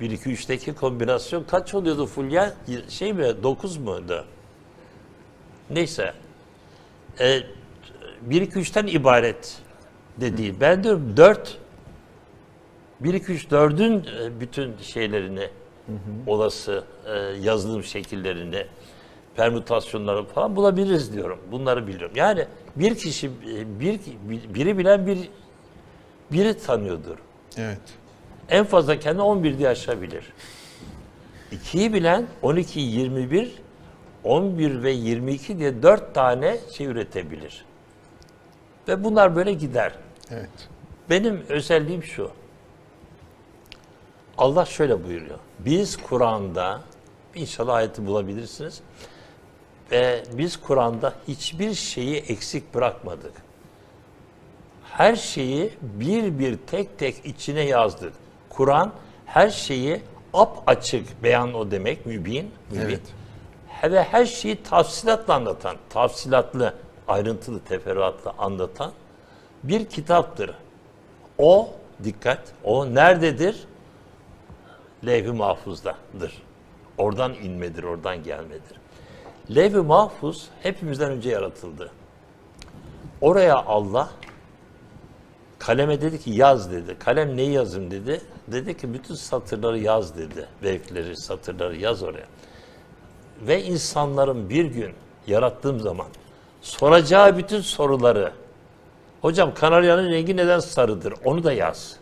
1 2 3'teki kombinasyon kaç oluyordu Fulya? Şey mi? 9 muydu? Neyse. E, 1 2 3'ten ibaret de değil. Ben diyorum 4 1 2 3 4'ün e, bütün şeylerini olası e, yazılım şekillerini permütasyonları falan bulabiliriz diyorum. Bunları biliyorum. Yani bir kişi e, bir biri bilen bir biri tanıyordur. Evet. En fazla kendi 11 diye aşabilir. 2'yi bilen 12, 21, 11 ve 22 diye 4 tane şey üretebilir. Ve bunlar böyle gider. Evet. Benim özelliğim şu. Allah şöyle buyuruyor. Biz Kur'an'da, inşallah ayeti bulabilirsiniz. Ve biz Kur'an'da hiçbir şeyi eksik bırakmadık. Her şeyi bir bir tek tek içine yazdık. Kur'an her şeyi ap açık beyan o demek mübin. mübin. Evet. Ve her şeyi tafsilatla anlatan, tafsilatlı, ayrıntılı, teferruatlı anlatan bir kitaptır. O, dikkat, o nerededir? Levh-i mahfuzdadır. Oradan inmedir, oradan gelmedir. Levh-i mahfuz hepimizden önce yaratıldı. Oraya Allah kaleme dedi ki yaz dedi. Kalem neyi yazım dedi. Dedi ki bütün satırları yaz dedi. Vevkleri, satırları yaz oraya. Ve insanların bir gün yarattığım zaman soracağı bütün soruları Hocam kanaryanın rengi neden sarıdır? Onu da yaz.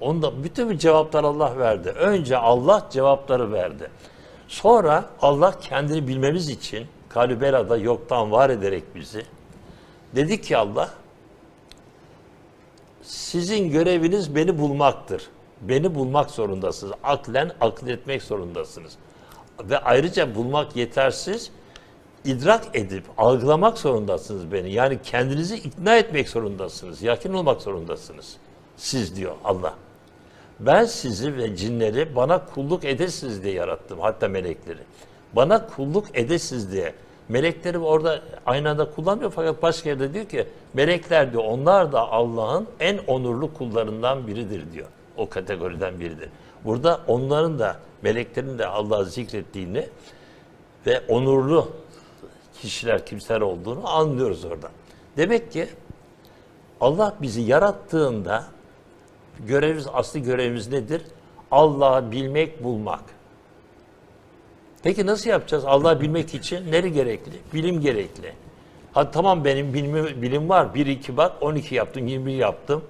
Onu da bütün cevaplar Allah verdi. Önce Allah cevapları verdi. Sonra Allah kendini bilmemiz için kalübelada yoktan var ederek bizi dedi ki Allah sizin göreviniz beni bulmaktır. Beni bulmak zorundasınız. Aklen akletmek zorundasınız. Ve ayrıca bulmak yetersiz idrak edip algılamak zorundasınız beni. Yani kendinizi ikna etmek zorundasınız. Yakin olmak zorundasınız. Siz diyor Allah. Ben sizi ve cinleri bana kulluk edesiniz diye yarattım. Hatta melekleri. Bana kulluk edesiniz diye. Melekleri orada aynı anda kullanmıyor fakat başka yerde diyor ki melekler diyor onlar da Allah'ın en onurlu kullarından biridir diyor. O kategoriden biridir. Burada onların da meleklerin de Allah'ı zikrettiğini ve onurlu kişiler, kimseler olduğunu anlıyoruz orada. Demek ki Allah bizi yarattığında görevimiz, asli görevimiz nedir? Allah'ı bilmek, bulmak. Peki nasıl yapacağız? Allah'ı bilmek için nere gerekli? Bilim gerekli. Ha tamam benim bilim, bilim var. 1, 2 bak 12 yaptım, 21 yaptım.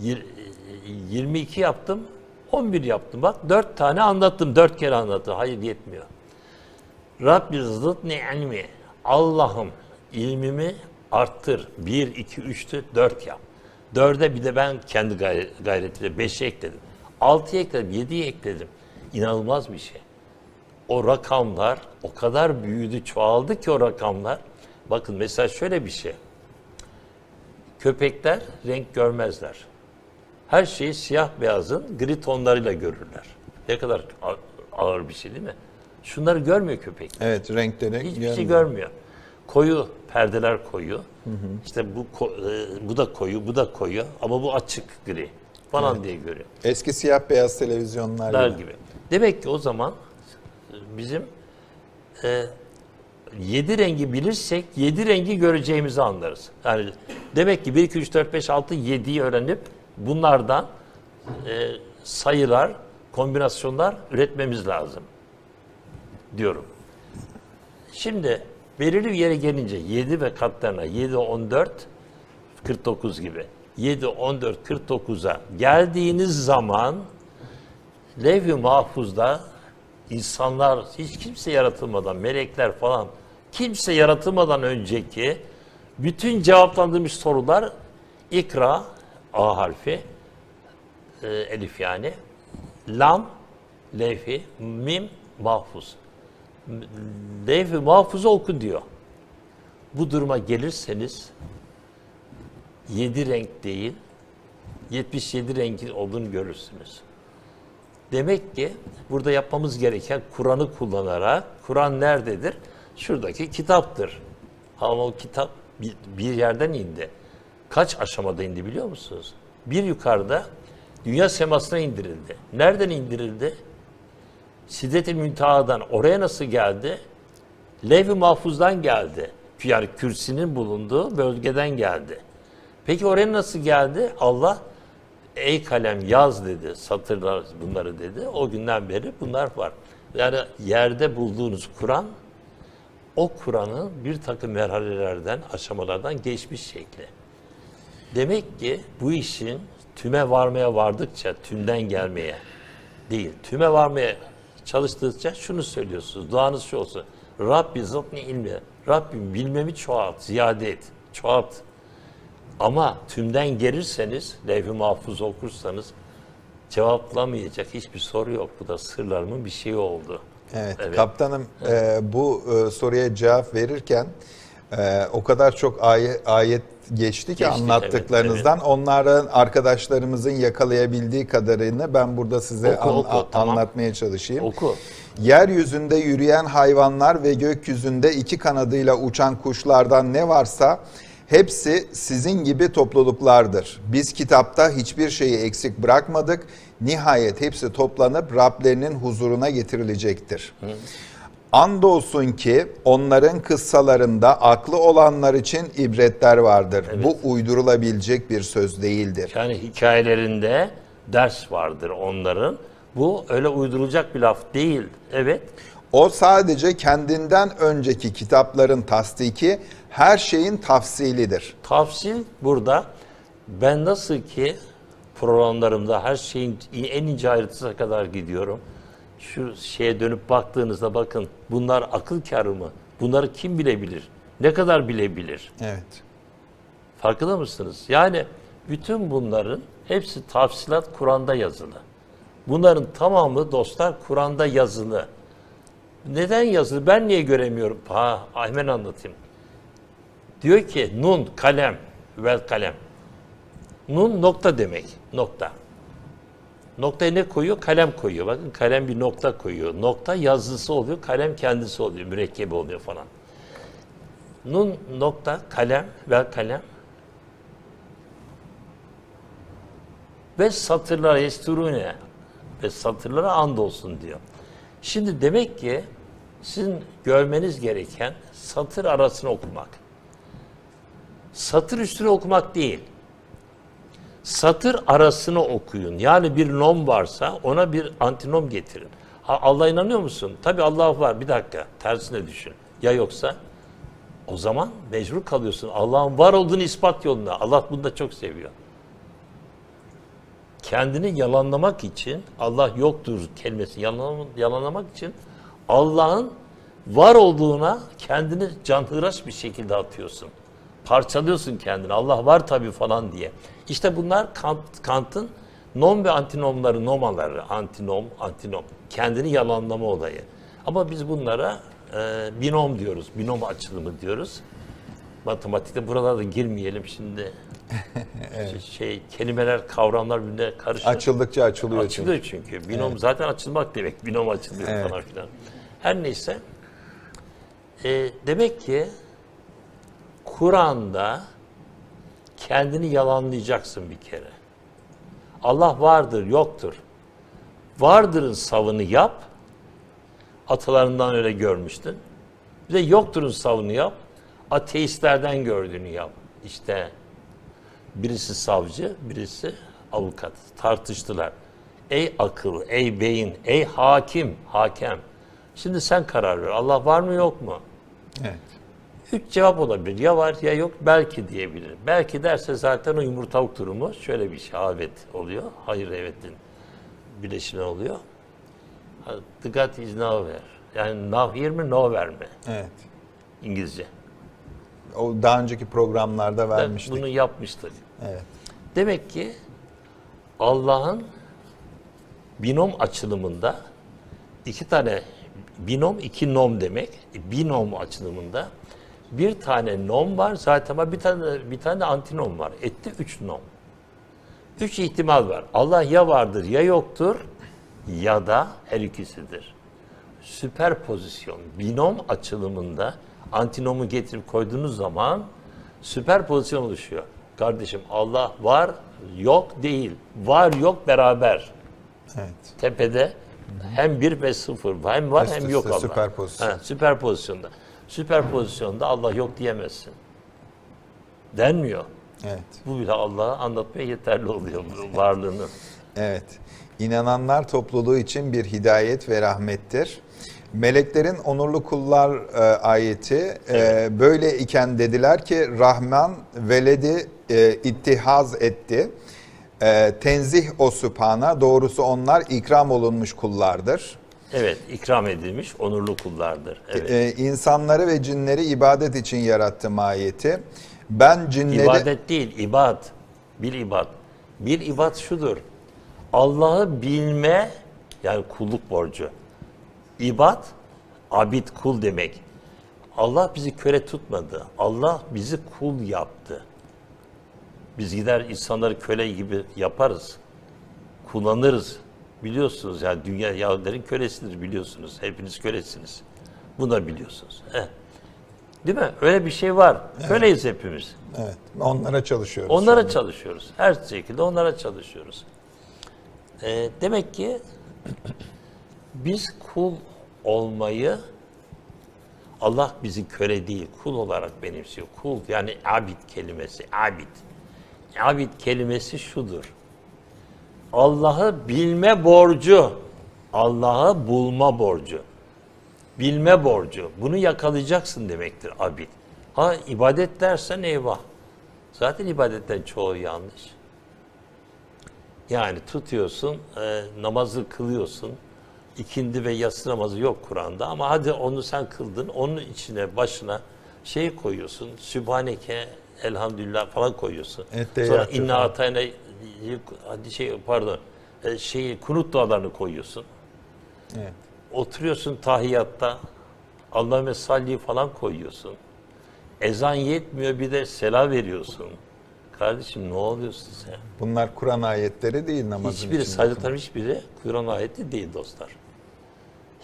yir- 22 yaptım, 11 yaptım. Bak 4 tane anlattım, 4 kere anlattım. Hayır yetmiyor. Rabbi zıdni ilmi. Allah'ım ilmimi arttır. 1, 2, 3'tü 4 yap. 4'e bir de ben kendi gayret, gayretiyle 5'i ekledim. 6'yı ekledim, 7'yi ekledim. İnanılmaz bir şey. O rakamlar o kadar büyüdü, çoğaldı ki o rakamlar. Bakın mesela şöyle bir şey. Köpekler renk görmezler. Her şeyi siyah beyazın gri tonlarıyla görürler. Ne kadar ağır bir şey değil mi? Şunları görmüyor köpek. Evet renkleri Hiçbir şey görmüyor. görmüyor. Koyu perdeler koyu. İşte bu e, bu da koyu, bu da koyu ama bu açık gri falan diye görüyor. Eski siyah beyaz televizyonlar gibi. gibi. Demek ki o zaman bizim e, yedi rengi bilirsek yedi rengi göreceğimizi anlarız. Yani demek ki 1, 2, 3, 4, 5, 6, 7'yi öğrenip bunlardan e, sayılar, kombinasyonlar üretmemiz lazım diyorum. Şimdi belirli bir yere gelince 7 ve katlarına 7, 14, 49 gibi 7, 14, 49'a geldiğiniz zaman Levh-i Mahfuz'da insanlar hiç kimse yaratılmadan, melekler falan kimse yaratılmadan önceki bütün cevaplandırmış sorular ikra A harfi e, elif yani lam levhi mim mahfuz levh-i mahfuzu oku diyor. Bu duruma gelirseniz yedi renk değil 77 renk olduğunu görürsünüz. Demek ki burada yapmamız gereken Kur'an'ı kullanarak, Kur'an nerededir? Şuradaki kitaptır. Ama o kitap bir, yerden indi. Kaç aşamada indi biliyor musunuz? Bir yukarıda Dünya semasına indirildi. Nereden indirildi? Siddet-i Münteha'dan. Oraya nasıl geldi? Lev-i Mahfuz'dan geldi. Yani kürsinin bulunduğu bölgeden geldi. Peki oraya nasıl geldi? Allah ey kalem yaz dedi, satırlar bunları dedi. O günden beri bunlar var. Yani yerde bulduğunuz Kur'an, o Kur'an'ın bir takım merhalelerden, aşamalardan geçmiş şekli. Demek ki bu işin tüme varmaya vardıkça, tümden gelmeye değil, tüme varmaya çalıştıkça şunu söylüyorsunuz. Duanız şu olsun. Rabbi zıdni ilmi. Rabbim bilmemi çoğalt, ziyade et, çoğalt. Ama tümden gelirseniz, levh-i mahfuz okursanız cevaplamayacak hiçbir soru yok. Bu da sırlarımın bir şeyi oldu. Evet, Evet. kaptanım e, bu e, soruya cevap verirken e, o kadar çok ayet, ayet geçti ki anlattıklarınızdan. Onların arkadaşlarımızın yakalayabildiği kadarını ben burada size Oku, an- oku, a- tamam. anlatmaya çalışayım. Oku. Yeryüzünde yürüyen hayvanlar ve gökyüzünde iki kanadıyla uçan kuşlardan ne varsa hepsi sizin gibi topluluklardır. Biz kitapta hiçbir şeyi eksik bırakmadık. Nihayet hepsi toplanıp Rablerinin huzuruna getirilecektir. Andolsun ki onların kıssalarında aklı olanlar için ibretler vardır. Bu uydurulabilecek bir söz değildir. Yani hikayelerinde ders vardır onların. Bu öyle uydurulacak bir laf değil. Evet. O sadece kendinden önceki kitapların tasdiki, her şeyin tafsilidir. Tafsil burada ben nasıl ki programlarımda her şeyin en ince ayrıntısına kadar gidiyorum. Şu şeye dönüp baktığınızda bakın bunlar akıl kârı mı? Bunları kim bilebilir? Ne kadar bilebilir? Evet. Farkında mısınız? Yani bütün bunların hepsi tafsilat Kur'an'da yazılı. Bunların tamamı dostlar Kur'an'da yazılı. Neden yazılı? Ben niye göremiyorum? Ha, hemen anlatayım. Diyor ki nun, kalem, vel kalem. Nun nokta demek, nokta. Noktaya ne koyuyor? Kalem koyuyor. Bakın kalem bir nokta koyuyor. Nokta yazısı oluyor, kalem kendisi oluyor, mürekkebi oluyor falan. Nun nokta kalem vel kalem ve satırlara esturune ve satırlara andolsun diyor. Şimdi demek ki sizin görmeniz gereken satır arasını okumak. Satır üstüne okumak değil. Satır arasını okuyun. Yani bir nom varsa ona bir antinom getirin. Ha, Allah inanıyor musun? Tabii Allah var. Bir dakika. Tersine düşün. Ya yoksa? O zaman mecbur kalıyorsun. Allah'ın var olduğunu ispat yoluna. Allah bunu da çok seviyor. Kendini yalanlamak için Allah yoktur kelimesi yalan, yalanlamak için Allah'ın var olduğuna kendini canhıraş bir şekilde atıyorsun. Parçalıyorsun kendini. Allah var tabii falan diye. İşte bunlar Kant, Kant'ın nom ve antinomları, nomaları, antinom, antinom. Kendini yalanlama olayı. Ama biz bunlara e, binom diyoruz, binom açılımı diyoruz. Matematikte buralarda girmeyelim şimdi. Şey, kelimeler, kavramlar birbirine karışır. Açıldıkça açılıyor çünkü. Açılıyor çünkü. Binom zaten açılmak demek. Binom açılıyor Evet. falan filan. Her neyse. e, demek ki Kur'an'da kendini yalanlayacaksın bir kere. Allah vardır, yoktur. Vardırın savını yap. Atalarından öyle görmüştün. Bir de yokturun savını yap. Ateistlerden gördüğünü yap. İşte Birisi savcı, birisi avukat. Tartıştılar. Ey akıl, ey beyin, ey hakim, hakem. Şimdi sen karar ver. Allah var mı yok mu? Evet. Üç cevap olabilir. Ya var ya yok. Belki diyebilir. Belki derse zaten o yumurta tavuk durumu şöyle bir şey. Evet oluyor. Hayır evetin bileşimi oluyor. The God is nowhere. Yani now here mi nowhere mi? Evet. İngilizce. O daha önceki programlarda vermiştik. bunu yapmıştık. Evet. Demek ki Allah'ın binom açılımında iki tane binom iki nom demek. Binom açılımında bir tane nom var zaten ama bir tane bir tane antinom var. Etti üç nom. Üç ihtimal var. Allah ya vardır ya yoktur ya da her ikisidir. Süperpozisyon, binom açılımında antinomu getirip koyduğunuz zaman süperpozisyon oluşuyor. Kardeşim Allah var, yok değil. Var yok beraber. Evet. Tepede hem bir ve sıfır hem var Üst hem yok Allah. süperpozisyon. Ha, süperpozisyonda. Süperpozisyonda Allah yok diyemezsin. Denmiyor. Evet. Bu bile Allah'a anlatmaya yeterli oluyor bu varlığını. Evet. İnananlar topluluğu için bir hidayet ve rahmettir. Meleklerin onurlu kullar e, ayeti e, böyle iken dediler ki Rahman veledi e, ittihaz etti. E, tenzih o sübhana doğrusu onlar ikram olunmuş kullardır. Evet, ikram edilmiş onurlu kullardır. Evet. E, insanları ve cinleri ibadet için yarattım ayeti. Ben cinleri İbadet değil, ibad. Bir ibad. Bir ibad şudur. Allah'ı bilme, yani kulluk borcu. İbad, abid kul demek. Allah bizi köle tutmadı. Allah bizi kul yaptı. Biz gider insanları köle gibi yaparız. Kullanırız. Biliyorsunuz yani dünya Yahudilerin kölesidir biliyorsunuz. Hepiniz kölesiniz. Bunu da biliyorsunuz. Heh. Değil mi? Öyle bir şey var. Köleyiz hepimiz. evet, onlara çalışıyoruz. Onlara anda. çalışıyoruz. Her şekilde onlara çalışıyoruz. Ee, demek ki biz kul olmayı Allah bizi köle değil, kul olarak benimsiyor. Kul yani abid kelimesi, abid. Abid kelimesi şudur. Allah'ı bilme borcu, Allah'ı bulma borcu. Bilme borcu. Bunu yakalayacaksın demektir abid. Ha ibadet dersen eyvah. Zaten ibadetten çoğu yanlış. Yani tutuyorsun, e, namazı kılıyorsun. İkindi ve yatsı namazı yok Kur'an'da ama hadi onu sen kıldın. Onun içine başına şey koyuyorsun. Sübhaneke, elhamdülillah falan koyuyorsun. Sonra inna atayna şey pardon e, şeyi kunut dualarını koyuyorsun. Evet. Oturuyorsun tahiyatta. Allahümme salli falan koyuyorsun. Ezan yetmiyor bir de selam veriyorsun. Kardeşim ne oluyorsun sen? Bunlar Kur'an ayetleri değil namazın Hiçbiri saydıklarım hiçbiri Kur'an ayeti değil dostlar.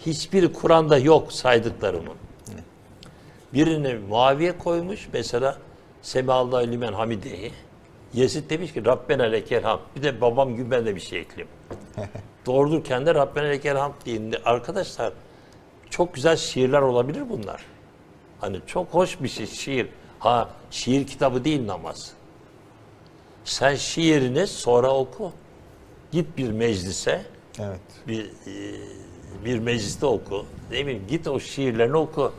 Hiçbiri Kur'an'da yok saydıklarımın. Birini Muaviye koymuş mesela Semihallahu limen hamidehi. Yezid demiş ki Rabbena lekel hamd. Bir de babam gibi ben de bir şey ekleyeyim. Doğrudurken de Rabbena lekel hamd deyin. Arkadaşlar çok güzel şiirler olabilir bunlar. Hani çok hoş bir şey şiir. Ha şiir kitabı değil namaz. Sen şiirini sonra oku. Git bir meclise, Evet. bir e, bir mecliste oku. Ne bileyim git o şiirlerini oku.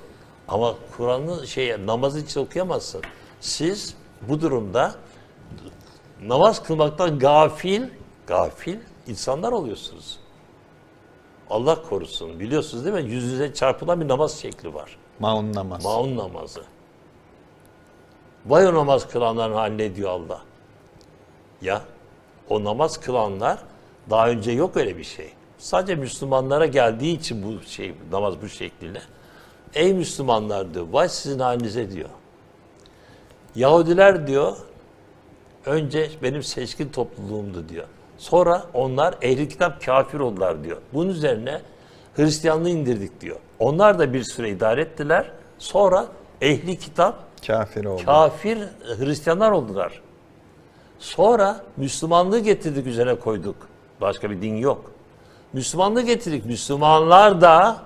Ama Kur'an'ı şey namaz için okuyamazsın. Siz bu durumda namaz kılmaktan gafil, gafil insanlar oluyorsunuz. Allah korusun. Biliyorsunuz değil mi? Yüzünüze çarpılan bir namaz şekli var. Maun namaz. Maun namazı. Vay o namaz kılanların haline diyor Allah. Ya o namaz kılanlar daha önce yok öyle bir şey. Sadece Müslümanlara geldiği için bu şey namaz bu şekliyle. Ey Müslümanlar diyor, vay sizin halinize diyor. Yahudiler diyor, önce benim seçkin topluluğumdu diyor. Sonra onlar ehli kitap kafir oldular diyor. Bunun üzerine Hristiyanlığı indirdik diyor. Onlar da bir süre idare ettiler. Sonra ehli kitap Kafir oldu. kafir Hristiyanlar oldular. Sonra Müslümanlığı getirdik üzerine koyduk. Başka bir din yok. Müslümanlığı getirdik. Müslümanlar da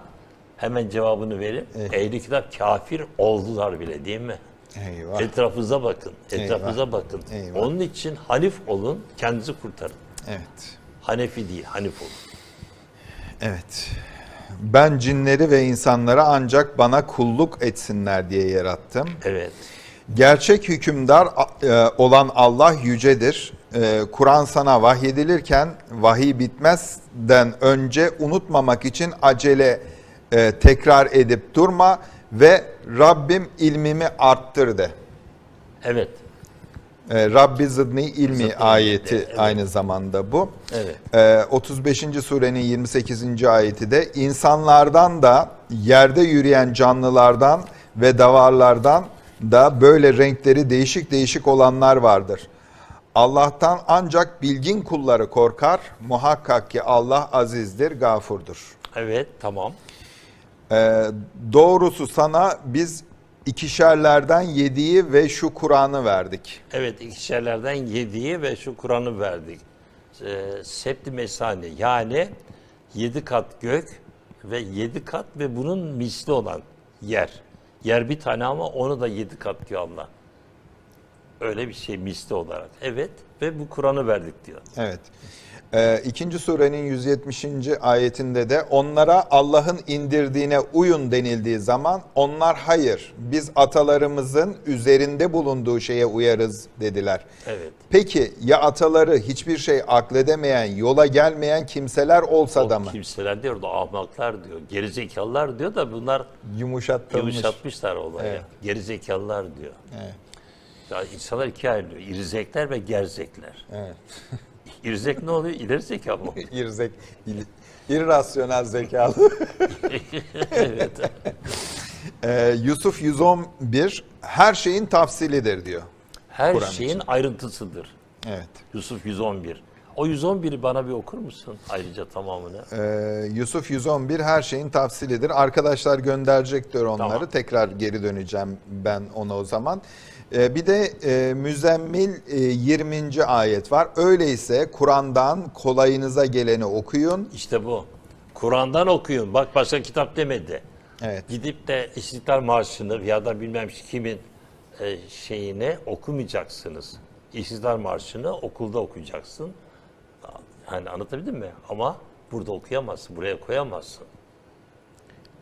hemen cevabını verip Evet. ehli kitap kafir oldular bile değil mi? Eyvah. Etrafınıza bakın. Etrafınıza Eyvah. bakın. Eyvah. Onun için Hanif olun, kendinizi kurtarın. Evet. Hanefi değil, Hanif olun. Evet. Ben cinleri ve insanları ancak bana kulluk etsinler diye yarattım. Evet. Gerçek hükümdar e, olan Allah yücedir. E, Kur'an sana vahyedilirken vahiy bitmezden önce unutmamak için acele e, tekrar edip durma ve Rabbim ilmimi arttır de. Evet. E, Rabbi zidni ilmi Zidni ayeti evet. aynı zamanda bu. Evet. Ee, 35. surenin 28. ayeti de insanlardan da yerde yürüyen canlılardan ve davarlardan da böyle renkleri değişik değişik olanlar vardır. Allah'tan ancak bilgin kulları korkar. Muhakkak ki Allah azizdir, gafurdur. Evet, tamam. Ee, doğrusu sana biz İkişerlerden yediği ve şu Kur'an'ı verdik. Evet ikişerlerden yediği ve şu Kur'an'ı verdik. E, septi mesani yani yedi kat gök ve yedi kat ve bunun misli olan yer. Yer bir tane ama onu da yedi kat diyor Allah. Öyle bir şey misli olarak. Evet ve bu Kur'an'ı verdik diyor. Evet. Ee, ikinci surenin 170. ayetinde de onlara Allah'ın indirdiğine uyun denildiği zaman onlar hayır biz atalarımızın üzerinde bulunduğu şeye uyarız dediler. Evet. Peki ya ataları hiçbir şey akledemeyen, yola gelmeyen kimseler olsa da O mı? kimseler diyor da ahmaklar diyor. Gerizekalılar diyor da bunlar Yumuşatılmış. yumuşatmışlar olayı. Evet. Gerizekalılar diyor. Evet, Ya insanlar ikiye ayrılıyor. İrizekler ve gerzekler. evet. İrizek ne oluyor? İleri zekalı mı? İrzek, il- irrasyonel zekalı. evet. Ee, Yusuf 111 her şeyin tafsilidir diyor. Her Kur'an şeyin için. ayrıntısıdır. Evet. Yusuf 111. O 111'i bana bir okur musun? Ayrıca tamamını. Ee, Yusuf 111 her şeyin tafsilidir. Arkadaşlar gönderecektir onları. Tamam. Tekrar geri döneceğim ben ona o zaman. Ee, bir de e, Müzzemmil e, 20. ayet var. Öyleyse Kur'an'dan kolayınıza geleni okuyun. İşte bu. Kur'an'dan okuyun. Bak başka kitap demedi. Evet. Gidip de İstiklal Marşı'nı ya da bilmem kimin e, şeyini okumayacaksınız. İstiklal Marşı'nı okulda okuyacaksın. Hani anlatabildim mi? Ama burada okuyamazsın, buraya koyamazsın.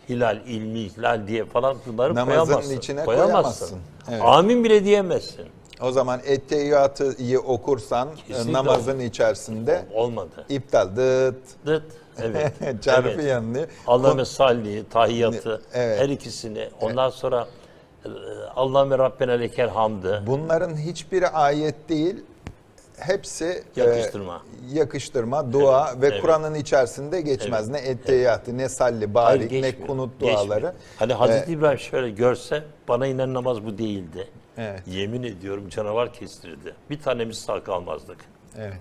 Hilal, ilmi hilal diye falan bunları Namazın koyamazsın. içine koyamazsın. Evet. Amin bile diyemezsin. O zaman etteyyatı iyi okursan Kesinlikle namazın içerisinde Olmadı. iptal. Dıt. Dıt. Evet. Çarpı evet. yanılıyor. Allahümme salli, tahiyyatı, Evet. her ikisini. Ondan sonra e, Allahümme Rabbena lekel hamdı. Bunların hiçbiri ayet değil. Hepsi e, Yakıştırma. yakıştırma, dua Evet, ve evet. Kur'an'ın içerisinde geçmez. Ne etteyyatı, ne salli, Hayır, barik, ne geçmiyor. kunut Geçmiyor. duaları. Hani Hazreti İbrahim şöyle görse bana inen namaz bu değildi. Evet. Yemin ediyorum canavar kestirdi. Bir tanemiz sağ kalmazdık. Evet.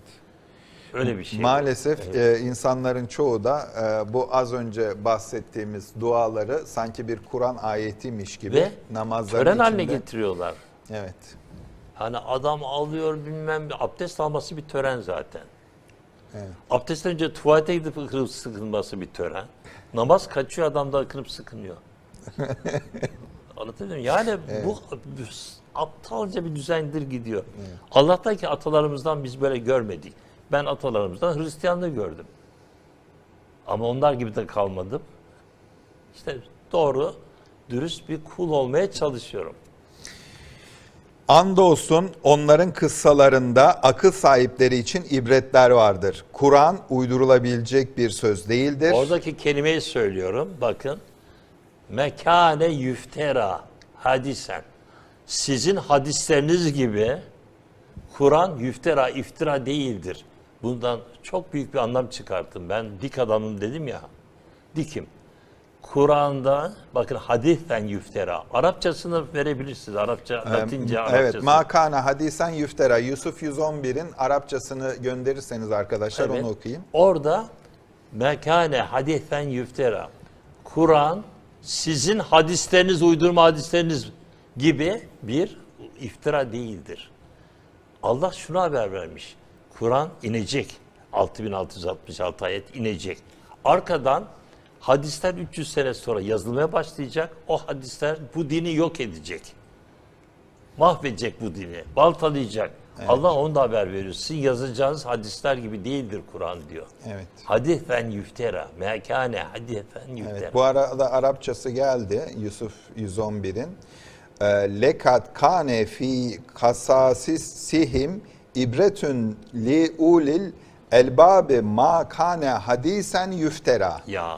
Öyle bir şey. Maalesef e, insanların çoğu da e, bu az önce bahsettiğimiz duaları sanki bir Kur'an ayetiymiş gibi Ve namazların tören haline getiriyorlar. Evet. Hani adam alıyor bilmem abdest alması bir tören zaten. Evet. Abdestten önce tuvalete gidip ıkınıp sıkılması bir tören. Namaz kaçıyor adam da ıkınıp sıkınıyor. Anlatabiliyor muyum? Yani bu, bu aptalca bir düzendir gidiyor. Allah'tan ki atalarımızdan biz böyle görmedik. Ben atalarımızdan Hristiyanlığı gördüm. Ama onlar gibi de kalmadım. İşte doğru, dürüst bir kul olmaya çalışıyorum. Andolsun onların kıssalarında akıl sahipleri için ibretler vardır. Kur'an uydurulabilecek bir söz değildir. Oradaki kelimeyi söylüyorum. Bakın. Mekane yüftera hadisen. Sizin hadisleriniz gibi Kur'an yüftera, iftira değildir. Bundan çok büyük bir anlam çıkarttım. Ben dik adamım dedim ya. Dikim. Kur'an'da bakın hadisten yüftera. Arapçasını verebilirsiniz. Arapça, Latince, Arapçası. Evet, makana hadisen yüftera. Yusuf 111'in Arapçasını gönderirseniz arkadaşlar Evet. onu okuyayım. Orada mekane hadisen yüftera. Kur'an sizin hadisleriniz, uydurma hadisleriniz gibi bir iftira değildir. Allah şunu haber vermiş. Kur'an inecek. 6666 ayet inecek. Arkadan hadisler 300 sene sonra yazılmaya başlayacak. O hadisler bu dini yok edecek. Mahvedecek bu dini. Baltalayacak. Allah onu da haber veriyor. Sizin yazacağınız hadisler gibi değildir Kur'an diyor. Evet. Hadifen yüftera. Mekane hadifen yüftera. Evet, bu arada Arapçası geldi Yusuf 111'in. Ee, Lekat kane fi kasasisihim ibretün li ulil elbabi ma kane hadisen yüftera. Ya